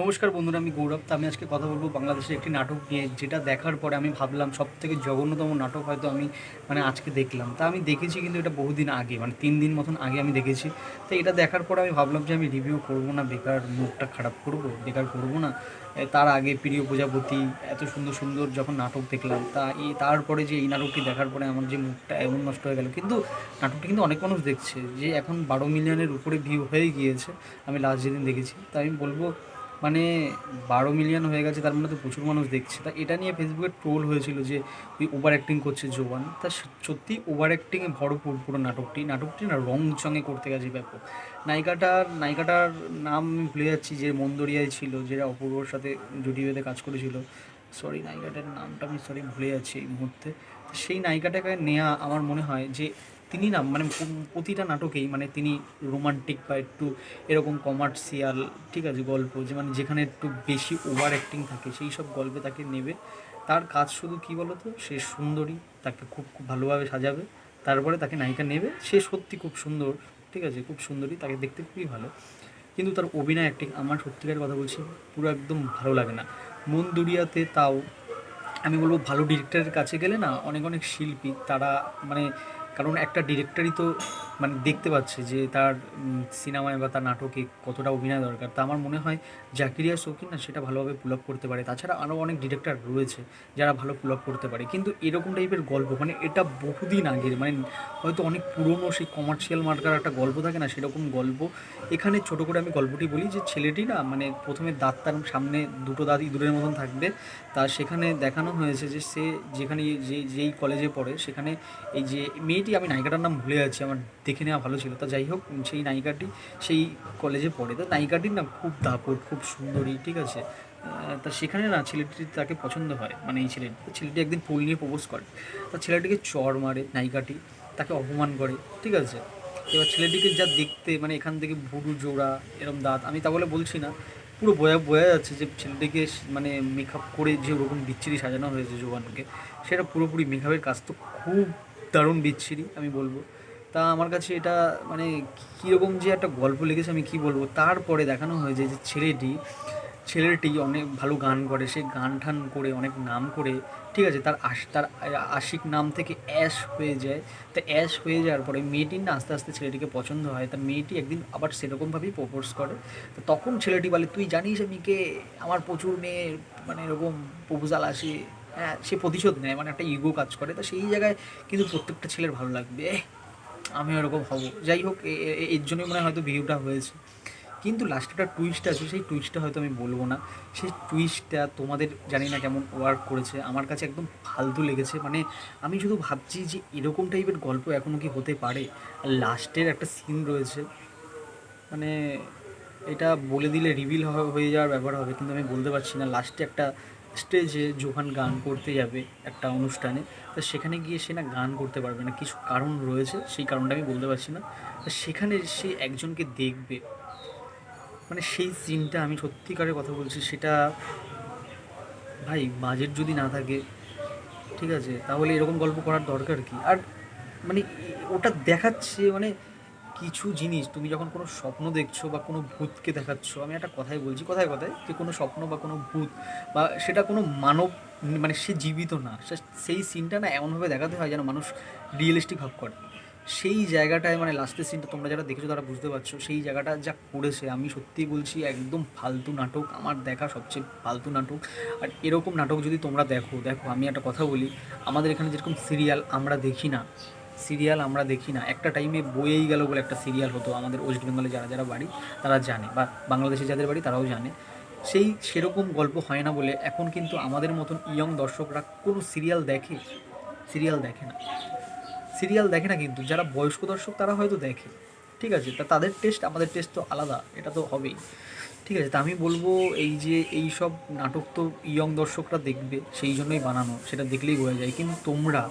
নমস্কার বন্ধুরা, আমি গৌরব। তা আমি আজকে কথা বলব বাংলাদেশের একটি নাটক নিয়ে। যেটা দেখার পরে আমি ভাবলাম সব থেকে জঘন্যতম নাটক হয়তো আমি মানে আজকে দেখলাম। তা আমি দেখেছি কিন্তু এটা বহুদিন আগে মানে তিন দিন মতন আগে আমি দেখেছি। তো এটা দেখার পরে আমি ভাবলাম যে আমি রিভিউ করব না, বেকার মুখটা খারাপ করব, বেকার করব না। তার আগে প্রিয় প্রজাপতি, এত সুন্দর সুন্দর যখন নাটক দেখলাম, তা এই তারপরে যে এই নাটকটি দেখার পরে আমার যে মুখটা এমন নষ্ট হয়ে গেল। কিন্তু নাটকটি কিন্তু অনেক মানুষ দেখছে, যে এখন বারো মিলিয়নের উপরে ভিউ হয়ে গিয়েছে। আমি লাস্ট যেদিন দেখেছি, তা আমি বলব মানে বারো মিলিয়ন হয়ে গেছে, তার মানে তো প্রচুর মানুষ দেখছে। তা এটা নিয়ে ফেসবুকে ট্রোল হয়েছিল যে ওই ওভার অ্যাক্টিং করছে জোবান তা সত্যি ওভার অ্যাক্টিংয়ে ভরপুর পুরো নাটকটি। নাটকটি না রং চঙে করতে গেছে ব্যাপক। নায়িকাটার নায়িকাটার নাম আমি ভুলে যাচ্ছি, যে মন্দরিয়ায় ছিল যেটা অপূর্বর সাথে জুটি বেঁধে কাজ করেছিল। সরি নায়িকাটার নামটা আমি সরি ভুলে যাচ্ছি এই মুহূর্তে। সেই নায়িকাটাকে নেওয়া আমার মনে হয় যে তিনি না মানে প্রতিটা নাটকেই মানে তিনি রোমান্টিক বা একটু এরকম কমার্শিয়াল ঠিক আছে, গল্প, যে মানে যেখানে একটু বেশি ওভার অ্যাক্টিং থাকে, সেই সব গল্পে তাকে নেবে। তার কাজ শুধু কী বলতো? সে সুন্দরী, তাকে খুব খুব ভালোভাবে সাজাবে। তারপরে তাকে নায়িকা নেবে। সে সত্যি খুব সুন্দর, ঠিক আছে, খুব সুন্দরী, তাকে দেখতে খুবই ভালো। কিন্তু তার অভিনয় অ্যাক্টিং আমার সত্যিকার কথা বলছি, পুরো একদম ভালো লাগে না। মন দুরিয়াতে তাও, আমি বলব ভালো ডিরেক্টরের কাছে গেলে না, অনেক অনেক শিল্পী, তারা মানে কারণ একটা ডিরেক্টরই তো মানে দেখতে পাচ্ছে যে তার সিনেমায় বা তার নাটকে কতটা অভিনয় দরকার। তা আমার মনে হয় জাকিরিয়া শৌকিন না সেটা ভালোভাবে পুল আপ করতে পারে। তাছাড়া আরও অনেক ডিরেক্টর রয়েছে যারা ভালো পুল আপ করতে পারে। কিন্তু এরকম টাইপের গল্প মানে এটা বহুদিন আগের মানে হয়তো অনেক পুরনো সেই কমার্শিয়াল মার্কার একটা গল্প থাকে না, সেরকম গল্প। এখানে ছোট করে আমি গল্পটি বলি যে ছেলেটি না মানে প্রথমে দাঁত তার সামনে দুটো দাঁত ইঁদুরের মতন থাকবে। তা সেখানে দেখানো হয়েছে যে সে যেখানে যে, যেই কলেজে পড়ে, সেখানে এই যে, মেয়েটি, আমি নায়িকাটার নাম ভুলে যাচ্ছি, আমার দেখে নেওয়া ভালো ছিল। তা যাই হোক, সেই নায়িকাটি সেই কলেজে পড়ে। তো নায়িকাটির না খুব দাপট, খুব সুন্দরী, ঠিক আছে? তা সেখানে না ছেলেটি তাকে পছন্দ হয়। মানে এই ছেলেটি ছেলেটি একদিন ফুল নিয়ে প্রপোজ করে। তা ছেলেটিকে চর মারে নায়িকাটি, তাকে অপমান করে, ঠিক আছে? এবার ছেলেটিকে যা দেখতে মানে এখান থেকে ভুরু জোড়া, এরম দাঁত, আমি তা বলে বলছি না। পুরো বোঝা বোঝা যাচ্ছে যে ছেলেটিকে মানে মেকআপ করে যে ওরকম বিচ্ছিরি সাজানো হয়েছে জোয়ানকে সেটা পুরোপুরি মেকআপের কাজ তো খুব দারুণ বিচ্ছিরি, আমি বলব। তা আমার কাছে এটা মানে কীরকম যে একটা গল্প লিখেছে আমি কি বলব? তারপরে দেখানো হয়েছে যে ছেলেটি ছেলেটি অনেক ভালো গান করে সে গান ঠান করে অনেক নাম করে ঠিক আছে? তার আশ তার আশিক নাম থেকে অ্যাশ হয়ে যায়। তা অ্যাশ হয়ে যাওয়ার পরে মেয়েটির না আস্তে আস্তে ছেলেটিকে পছন্দ হয়। তার মেয়েটি একদিন আবার সেরকমভাবেই প্রপোজ করে। তো তখন ছেলেটি বলে তুই জানিস আমি কে? আমার প্রচুর মেয়ে মানে এরকম প্রপোজাল আসে। হ্যাঁ সে প্রতিশোধ নেয় মানে একটা ইগো কাজ করে। তো সেই জায়গায় কিন্তু প্রত্যেকটা ছেলের ভালো লাগবে। "এহ, আমি ওরকম হব। যাই হোক এর জন্যই মনে হয় হয়তো ভিউটা হয়েছে। কিন্তু লাস্টে একটা টুইস্ট আছে, সেই টুইস্টটা হয়তো আমি বলব না। সেই টুইস্টটা তোমাদের জানি না কেমন ওয়ার্ক করেছে। আমার কাছে একদম ফালতু লেগেছে। মানে আমি শুধু ভাবছি যে এরকম টাইপের গল্প এখনও কি হতে পারে? আর লাস্টের একটা সিন রয়েছে। মানে এটা বলে দিলে রিভিল হয়ে যাওয়ার ব্যাপার হবে, কিন্তু আমি বলতে পারছি না। লাস্টে একটা স্টেজে যখন গান করতে যাবে একটা অনুষ্ঠানে, তো সেখানে গিয়ে সে না গান করতে পারবে না। কিছু কারণ রয়েছে, সেই কারণটা আমি বলতে পারছি না। তো সেখানে সে একজনকে দেখবে। মানে সেই সিনটা আমি সত্যিকারের কথা বলছি, সেটা ভাই বাজেট যদি না থাকে, ঠিক আছে, তাহলে এরকম গল্প করার দরকার কি? আর মানে ওটা দেখাচ্ছে মানে কিছু জিনিস তুমি যখন কোনো স্বপ্ন দেখছ বা কোনো ভূতকে দেখাচ্ছ, আমি একটা কথাই বলছি, কথায় কথায় যে কোনো স্বপ্ন বা কোনো ভূত বা সেটা কোনো মানব মানে সে জীবিত না সেই সিনটা না এমনভাবে দেখাতে হয় যেন মানুষ রিয়েলিস্টিক ভাব করে। সেই জায়গাটায় মানে লাস্টের সিনটা তোমরা যারা দেখেছ তারা বুঝতে পারছ, সেই জায়গাটা যা করেছে, আমি সত্যি বলছি একদম ফালতু নাটক, আমার দেখা সবচেয়ে ফালতু নাটক। আর এরকম নাটক যদি তোমরা দেখো দেখো, আমি একটা কথা বলি, আমাদের এখানে যেরকম সিরিয়াল আমরা দেখি না সিরিয়াল আমরা দেখি না। একটা টাইমে বয়েই গেল বলে একটা সিরিয়াল হতো আমাদের ওয়েস্ট বেঙ্গলে যারা যারা বাড়ি, তারা জানে বা বাংলাদেশে যাদের বাড়ি, তারাও জানে। সেই সেরকম গল্প হয় না বলে এখন কিন্তু আমাদের মতন ইয়ং দর্শকরা কোনো সিরিয়াল দেখে সিরিয়াল দেখে না। সিরিয়াল দেখে না কিন্তু, যারা বয়স্ক দর্শক তারা হয়তো দেখে। ঠিক আছে? তা তাদের টেস্ট আমাদের টেস্ট তো আলাদা, এটা তো হবেই। ঠিক আছে? তা আমি বলব এই যে এই সব নাটক তো ইয়ং দর্শকরা দেখবে, সেই জন্যই বানানো, সেটা দেখলেই বোঝা যায়। কিন্তু তোমরা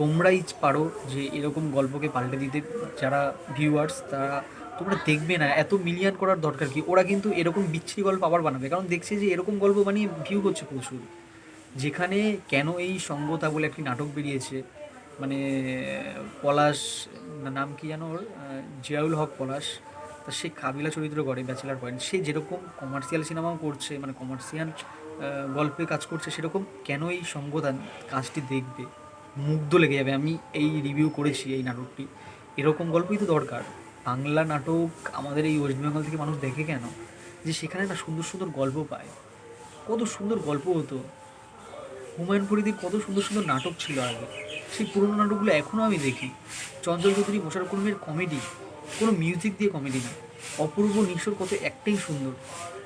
তোমরাই পারো যে এরকম গল্পকে পাল্টে দিতে। যারা ভিউয়ার্স তারা তোমরা দেখবে না, এত মিলিয়ন করার দরকার কি? ওরা কিন্তু এরকম বিচ্ছিরি গল্প আবার বানাবে। কারণ দেখছে যে এরকম গল্প বানিয়ে ভিউ হচ্ছে প্রচুর। যেখানে কেন এই সঙ্গতা বলে একটি নাটক বেরিয়েছে মানে পলাশ নাম কি যেন ওর? জিয়াউল হক পলাশ। তা সে কাবিলা চরিত্র করে ব্যাচেলার পয়েন্ট সে যেরকম কমার্শিয়াল সিনেমাও করছে মানে কমার্শিয়াল গল্পে কাজ করছে, সেরকম কেন এই সঙ্গদান কাজটি দেখবে? মুগ্ধ লেগে যাবে। আমি এই রিভিউ করেছি এই নাটকটি। এরকম গল্পই তো দরকার। বাংলা নাটক আমাদের এই ওয়েস্ট বেঙ্গল থেকে মানুষ দেখে কেন? যে সেখানে একটা সুন্দর সুন্দর গল্প পায়। কত সুন্দর গল্প হতো। হুমায়ুন ফরিদির কত সুন্দর সুন্দর নাটক ছিল আগে। সেই পুরোনো নাটকগুলো এখনও আমি দেখি। চঞ্চল চৌধুরী বসার কর্মীর কমেডি কোনো মিউজিক দিয়ে কমেডি না। অপূর্ব নিশোর কত একটাই সুন্দর।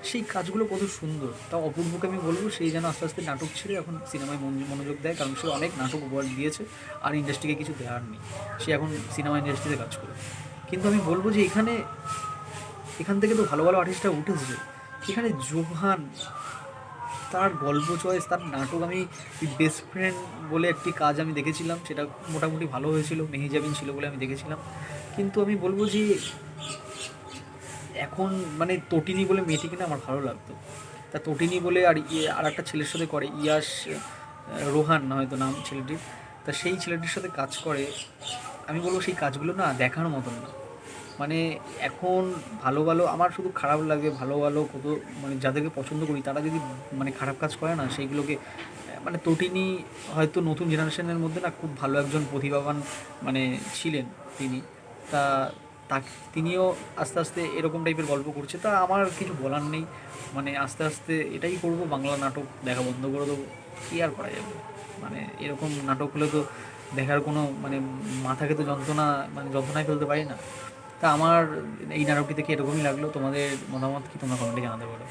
সেই কাজগুলো কত সুন্দর। তা অপূর্বকে আমি বলব, সেই যেন আস্তে আস্তে নাটক ছেড়ে এখন সিনেমায় মনোযোগ দেয়, কারণ সে অনেক নাটক উপহার দিয়েছে, আর ইন্ডাস্ট্রিকে কিছু দেওয়ার নেই। সে এখন সিনেমা ইন্ডাস্ট্রিতে কাজ করে। কিন্তু আমি বলব যে এখানে, এখান থেকে তো ভালো ভালো আর্টিস্টরা উঠেছে। এখানে জোহান, তার গল্প চয়েস তার নাটক আমি বেস্ট ফ্রেন্ড বলে একটি কাজ আমি দেখেছিলাম, সেটা মোটামুটি ভালো হয়েছিল, মেহেজাবিন ছিল বলে আমি দেখেছিলাম। কিন্তু আমি বলব যে এখন মানে তটিনী বলে মেয়েটিকে না আমার ভালো লাগতো। তা তটিনী বলে আর ইয়ে আর একটা ছেলের সাথে করে, ইয়াস রোহান না হয়তো নাম ছেলেটির। তা সেই ছেলেটির সাথে কাজ করে। আমি বলব সেই কাজগুলো না দেখার মতন না। মানে এখন ভালো ভালো, আমার শুধু খারাপ লাগে ভালো ভালো কত মানে যাদেরকে পছন্দ করি, তারা যদি মানে খারাপ কাজ করে না, সেইগুলোকে মানে তটিনী হয়তো নতুন জেনারেশনের মধ্যে না খুব ভালো একজন প্রতিভাবান মানে ছিলেন তিনি। তা তা তিনিও আস্তে আস্তে এরকম টাইপের গল্প করছে। তা আমার কিছু বলার নেই। মানে আস্তে আস্তে এটাই করব, বাংলা নাটক দেখা বন্ধ করে দেবো। কী আর করা যাবে? মানে এরকম নাটক হলে তো দেখার কোনো মানে মাথাকে তো যন্ত্রণা মানে যন্ত্রণায় ফেলতে পারি না। তা আমার এই নাটকটি থেকে এরকমই লাগল। তোমাদের মতামত কি তোমরা কমেন্টে জানাতে পারো।